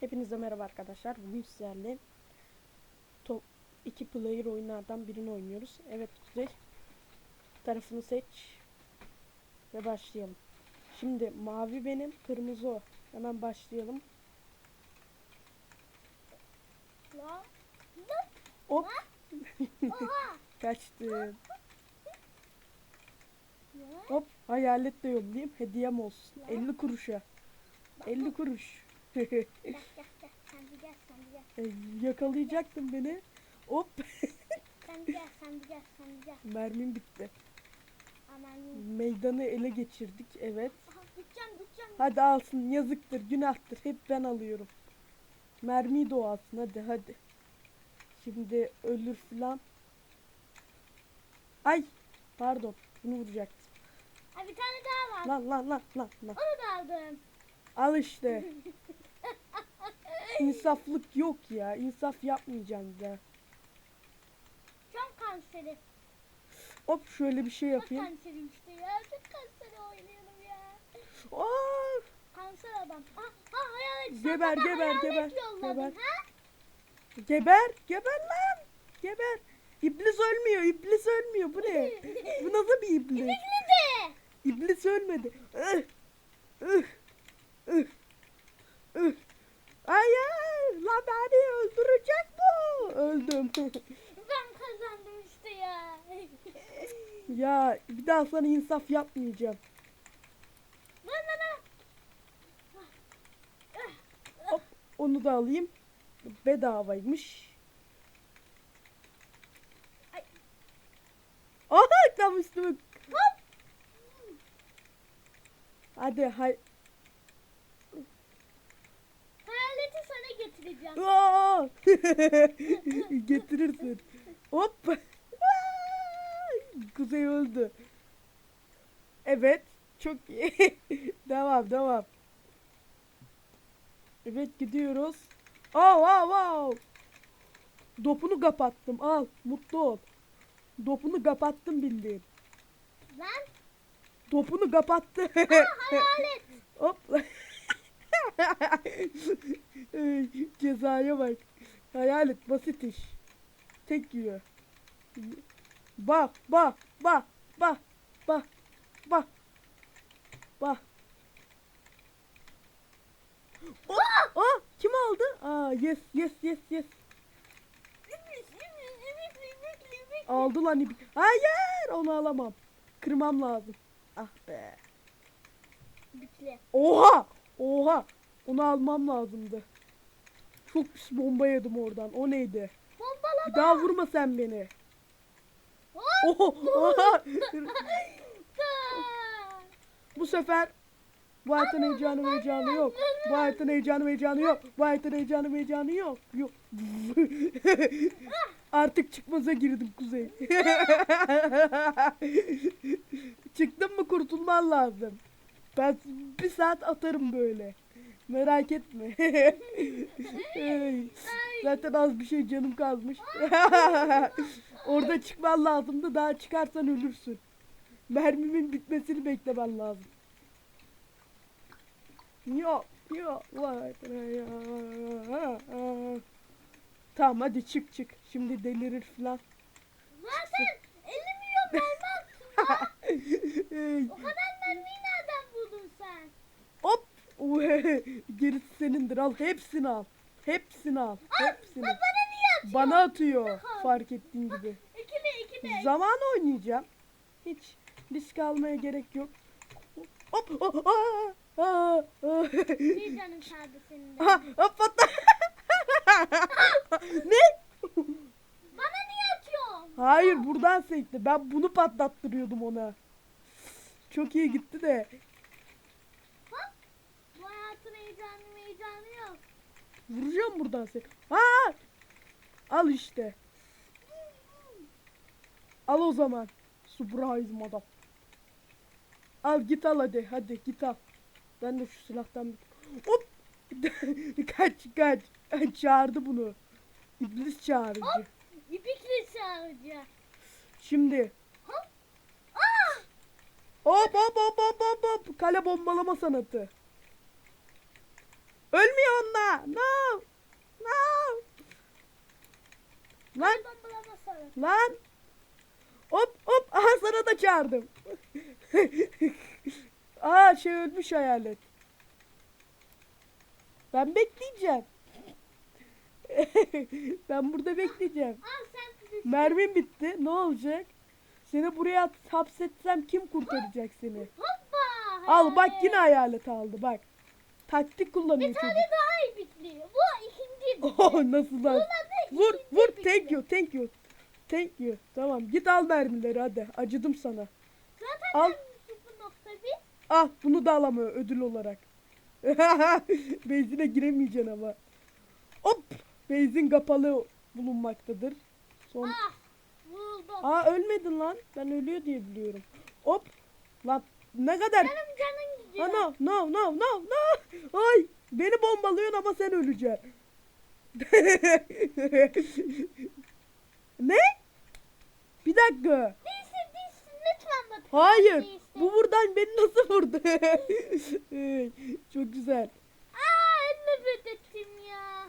Hepinize merhaba arkadaşlar. Bugün sizlerle top iki player oyunlardan birini oynuyoruz. Evet Kuzey. Tarafını seç. Ve başlayalım. Şimdi mavi benim, kırmızı o. Hemen başlayalım. La. Hop kaçtı. Hop hayalet de yollayayım. Hediyem olsun. 50 kuruşa. 50 kuruş. Gel gel gel. Sen bir gel sen bir gel. E, Yakalayacaktın beni. Hop Sen bir gel sen bir gel sen bir gel. mermim bitti. Aman. Meydanı ele geçirdik. Evet. Aha tutacağım tutacağım. Hadi alsın yazıktır günahtır hep ben alıyorum. O alsın hadi hadi. Şimdi ölür filan. Ay pardon bunu vuracaktım. Ha bir tane daha var. Lan lan lan lan lan. Onu da aldım. Al işte. İnsaflık yok ya. İnsaf yapmayacağım ya. Çok kanseri. Hop şöyle bir şey yapayım. kanseri işte ya. Çok kanseri oynuyorum ya. Of! Kanser adam. Ha, ha hayalet. Geber, Sen geber, geber, geber. Ha? Geber, geber lan. Geber. İblis ölmüyor, iblis ölmüyor. Bu ne? Bu nasıl bir iblis? İblis ölmedi. Ih, ih, ih, ih. Hayır, lan beni öldürecek bu. Öldüm. Ben kazandım işte ya. ya bir daha sana insaf yapmayacağım. Lan lan lan. Hop, onu da alayım. Bedavaymış. Ay. Aha tam üstüme. Hop. Hadi hay. Hayaleti sana getireceğim. Aa! Getirirsin. Hop. Kuzey öldü. Evet. Çok iyi. devam devam. Evet gidiyoruz. Oh wow wow. Dopunu kapattım. Al. Mutlu ol. Dopunu kapattım bildiğin. Lan. Topunu kapattı. Hayalet. Hop. Cezaya bak. Hayalet basit iş. Tek yiyor. Bak bak bak bak bak bak bak. Oh, oh, kim aldı? Aa yes yes yes yes. Aldı lan ipi. Hayır onu alamam. Kırmam lazım. Ah be. Bükle. Oha! Oha! Onu almam lazımdı. Çok pis bomba yedim oradan. O neydi? Bombalama. Bir daha vurma sen beni. Oho! Oha! Bu sefer bu hayatın heyecanı heyecanı yok. Bu hayatın heyecanı heyecanı yok. Bu hayatın heyecanı heyecanı yok. Yok. Artık çıkmaza girdim Kuzey. Çıktın mı kurtulman lazım. Ben bir saat atarım böyle. Merak etme. Zaten az bir şey canım kalmış. Orada çıkman lazımdı. Daha çıkarsan ölürsün. Mermimin bitmesini beklemen lazım. Yok yok. Tamam hadi çık çık. Şimdi delirir falan. Zaten 50 milyon mermi attın ya. Ey, O kadar sen? Hop. Gerisi senindir al. Hepsini al. Hepsini al. Hepsini. Lan bana niye atıyorsun? Bana atıyor. Fark ettiğin gibi. İkili ikili. Zaman oynayacağım. Hiç risk almaya gerek yok. Hop. hop, aa, aa, aa. Bir canın kaldı senin de. Aha, hop patla. ne? Bana niye atıyorsun? Hayır buradan sekti. Ben bunu patlattırıyordum ona. Çok iyi gitti de. Bak. Bu hayatın heyecanı heyecanı yok. Vuracağım buradan seni. Ha! Al işte. Al o zaman. Surprise madam. Al git al hadi. Hadi git al. Ben de şu silahtan bir... Hop! kaç kaç. Çağırdı bunu. İblis çağırıcı. Hop. İpikli çağıracak. Şimdi. Hop. Aa! Hop hop hop hop hop hop. Kale bombalama sanatı. Ölmüyor onunla. No. No. Lan. Lan. Hop hop. Aha sana da çağırdım. Aa şey ölmüş hayalet. Ben bekleyeceğim. ben burada bekleyeceğim. Mermim bitti. Ne olacak? Seni buraya hapsetsem kim kurtaracak seni? Al bak yine hayalet aldı bak. Taktik kullanıyor Bir çocuk. tane daha iyi bitiriyor. Bu ikinci bitiriyor. Oh nasıl lan? Vur vur thank you thank you. Thank you. Tamam git al mermileri hadi. Acıdım sana. Zaten Al. ben 0.1. Ah bunu da alamıyor ödül olarak. Benzine giremeyeceksin ama. Hop! Benzin kapalı bulunmaktadır. Son... Ah. Buldum. Aa ölmedin lan. Ben ölüyor diye biliyorum. Hop! Lan ne kadar... Benim canım gidiyor. Ha, no no no no. Ay beni bombalıyorsun ama sen öleceksin. ne? Bir dakika. Değilsin değilsin lütfen bak. Hayır. Değilsin. Bu buradan beni nasıl vurdu? Çok güzel. Aa nefret ettim ya.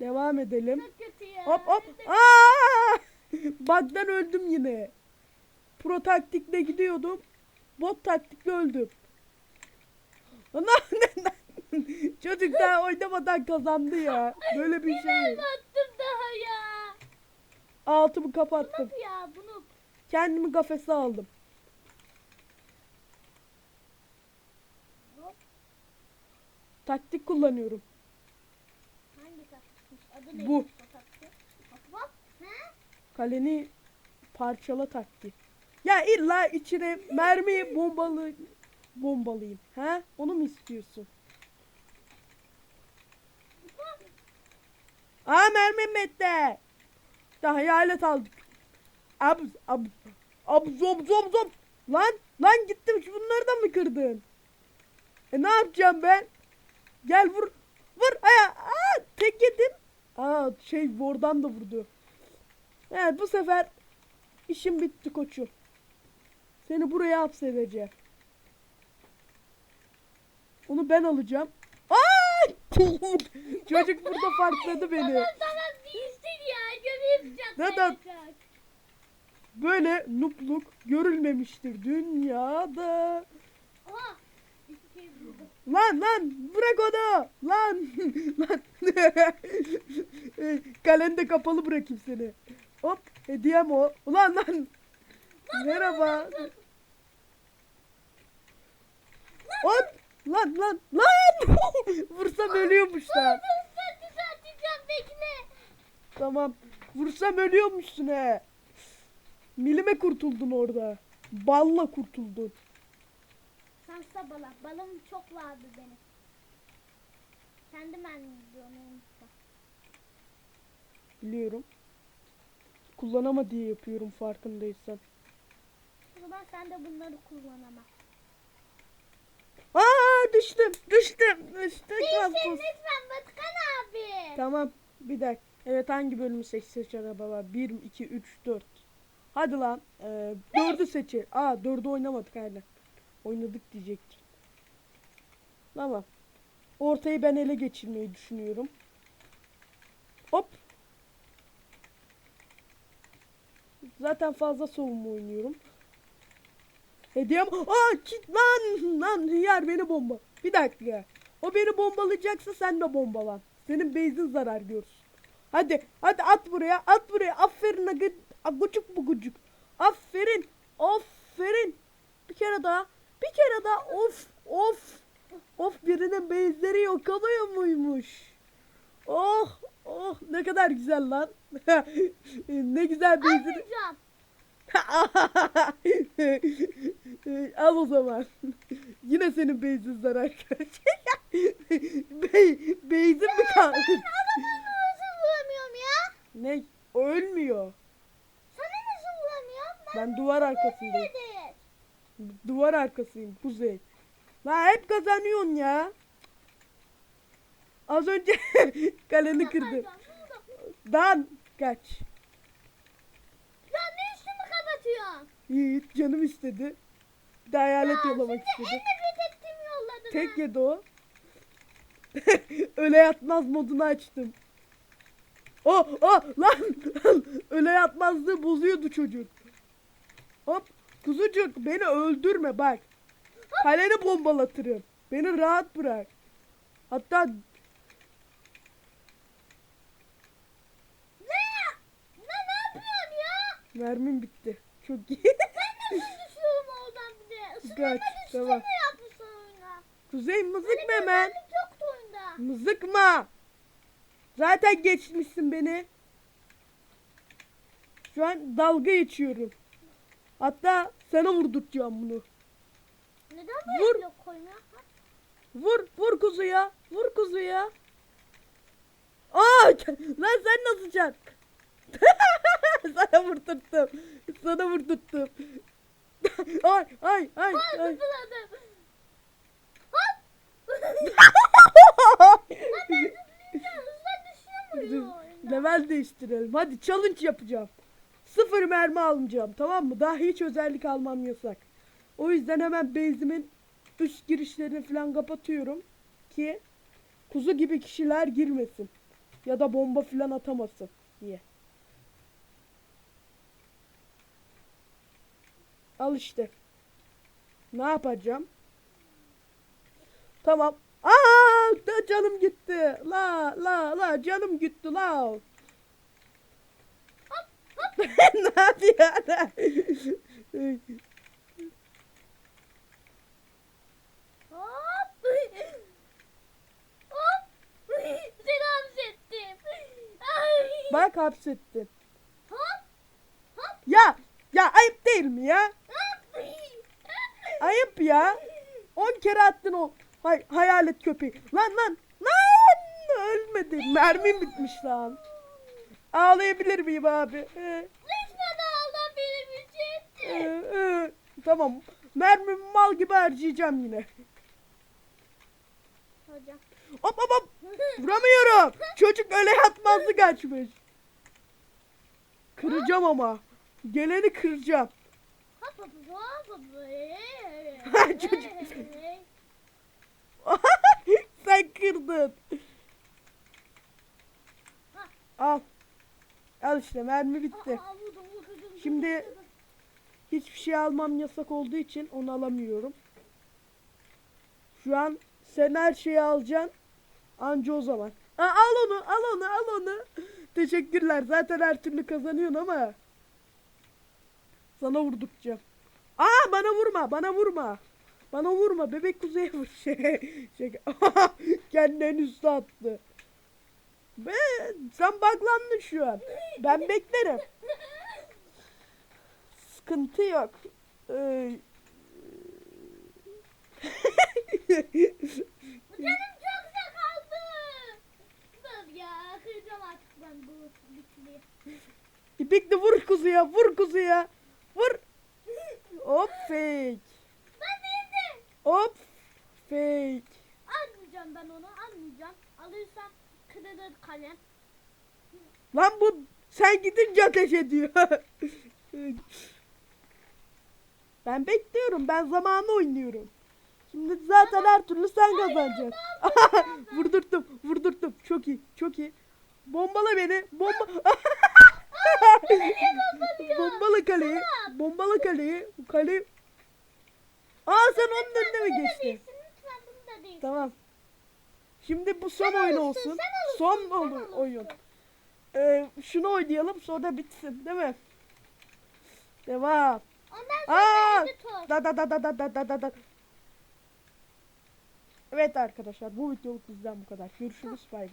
Devam edelim. Çok kötü ya. Hop hop. Aa! Bug'dan öldüm yine. Pro taktikle gidiyordum. Bot taktikle öldüm. Ana Çocuk daha oynamadan kazandı ya. Böyle bir şey. Ben attım daha ya. Altımı kapattım. Bunu ya bunu. Kendimi kafese aldım. Taktik kullanıyorum. Hangi taktikmiş? Adı ne? Bu. Kaleni parçala taktiği. Ya illa içine mermi bombalı bombalıyım. Ha? Onu mu istiyorsun? Aa mermim bitti. Daha hayalet aldık. Ab ab ab zom zom zom. Lan lan gittim şu bunları da mı kırdın? E ne yapacağım ben? Gel vur. Vur aya. Aa tek yedim. Aa şey oradan da vurdu. Evet bu sefer işim bitti koçum. Seni buraya hapsedeceğim. Onu ben alacağım. Aa! Çocuk burada farkladı beni. Tamam değilsin ya. Göreyim Neden? Böyle nukluk görülmemiştir dünyada. Oha. Buldum. Lan lan bırak onu. Lan. lan. Kaleni de kapalı bırakayım seni. Hop hediyem o. Ulan lan. Merhaba. Hop. Lan lan lan. Vursam ölüyormuşlar. Tamam. Vursam ölüyormuşsun he. Milime kurtuldun orada. Balla kurtuldun. Sansa bala. Balım çok vardı benim. Kendi mermim diyorum unutma. Biliyorum. Kullanama diye yapıyorum farkındaysan. Zaman sen de bunları kullanamaz. Aa düştüm. Düştüm. Düştüm. Değilsin lütfen Batıkan abi. Tamam. Bir dakika. Evet hangi bölümü seç seçene baba? 1, 2, 3, 4. Hadi lan. Ee, 4'ü seçelim. Aa 4'ü oynamadık aynen. Oynadık diyecektim. Tamam. Ortayı ben ele geçirmeyi düşünüyorum. Hop. Zaten fazla savunma oynuyorum. Hediyem. Aa kit lan lan hıyar beni bomba. Bir dakika. O beni bombalayacaksa sen de bombalan. Senin base'in zarar görsün. Hadi hadi at buraya at buraya. Aferin agı, agucuk bugucuk. Aferin. Aferin. Bir kere daha. Bir kere daha. Of of. Of birinin base'leri yok alıyor muymuş? Oh oh ne kadar güzel lan. ne güzel base'leri. Almayacağım. Al o zaman. Yine senin beyzin zarar görecek. Bey, beyzin mi kaldı? Adamı nasıl vuramıyorum ya? ne? O ölmüyor. Sana nasıl vuramıyorum? Ben duvar arkasındayım. Duvar arkasıyım Kuzey. La hep kazanıyorsun ya. Az önce kaleni kırdı. Dan kaç. Ya ne üstümü kapatıyorsun? Yiğit canım istedi. Bir de hayalet yollamak En istedi. nefret ettiğim yolladın Tek yedi o. Öyle yatmaz modunu açtım. Oh oh lan, lan öyle yatmazlığı bozuyordu çocuk. Hop Kuzucuk beni öldürme bak. Kaleni bombalatırım. Beni rahat bırak. Hatta Ne? Ne ne yapıyorsun ya? mermim bitti. Çok iyi. Ben nasıl düşüyorum oradan bir de? Isınma Kaç, tamam. yapmışsın oyuna? Kuzey mızıkma Hani hemen. güvenlik yoktu oyunda. Mızıkma. Zaten geçmişsin beni. Şu an dalga geçiyorum. Hatta sana vurdurtacağım bunu. Neden Vur. böyle blok koymuyor? Ha? Vur, vur kuzuya. Vur kuzuya. Aa, lan sen nasıl çak? sana vurdurttum. Sana vurdurttum. ay, ay, ay, ay. Level değiştirelim. Hadi challenge yapacağım. Sıfır mermi almayacağım tamam mı? Daha hiç özellik almam yasak. O yüzden hemen base'imin üst girişlerini falan kapatıyorum. Ki kuzu gibi kişiler girmesin. Ya da bomba falan atamasın diye. Al işte. Ne yapacağım? Tamam. Aa, canım gitti. La la la canım gitti la. Ne yapıyor? Hop. Hop. Seni hapsettim. Bak hapsettin. Hop. Hop. Ya ya ayıp değil mi ya? Hop. Ayıp ya. 10 kere attın o hay hayalet köpeği. Lan lan lan ölmedi. Mermim bitmiş lan. Ağlayabilir miyim abi? Ee, Lütfen ağla benim için. ee, ee. Tamam. Mermimi mal gibi harcayacağım yine. Hocam. Hop hop hop. Vuramıyorum. Çocuk öyle yatmazdı kaçmış. Kıracağım ama. Geleni kıracağım. Hop hop hop hop. Çocuk. Sen kırdın. Al. Al işte mermi bitti. Şimdi-. Hiçbir şey almam yasak olduğu için onu alamıyorum. Şu an sen her şeyi alacaksın. Anca o zaman. Aa, al onu, al onu, al onu. Teşekkürler. Zaten her türlü kazanıyorsun ama. Sana vurduracağım. Aa bana vurma, bana vurma. Bana vurma. Bebek kuzeye vur. Şey, şey. Kendini en üstü attı. Be, sen baklandın şu an. Ben beklerim. Sıkıntı yok. Ee, Canım çok sıkıldı. Dur ya kıracağım artık ben bu bitli. İpekli vur kuzuya, vur kuzuya. Vur. Hop fake. Ben neydi? Hop fake. Almayacağım ben onu almayacağım. Alırsam kırılır kalem. Lan bu sen gidince ateş ediyor. ben bekliyorum. Ben zamanı oynuyorum. Şimdi zaten her türlü sen kazanacaksın. vurdurttum, vurdurttum. Çok iyi, çok iyi. Bombala beni. Bomba. Bombala kaleyi. Bombala kaleyi. Kale. Aa sen onun önüne mi geçtin? değilsin lütfen bunu da değil. Tamam. Şimdi bu son Sen oyun alırsın, olsun. sen Son alırsın, sen olur oyun. Ee, şunu oynayalım sonra bitsin değil mi? Devam. Ondan Aa! sonra tut. Da da da da da da da da da. Evet arkadaşlar bu videoluk bizden bu kadar. Görüşürüz bay bay.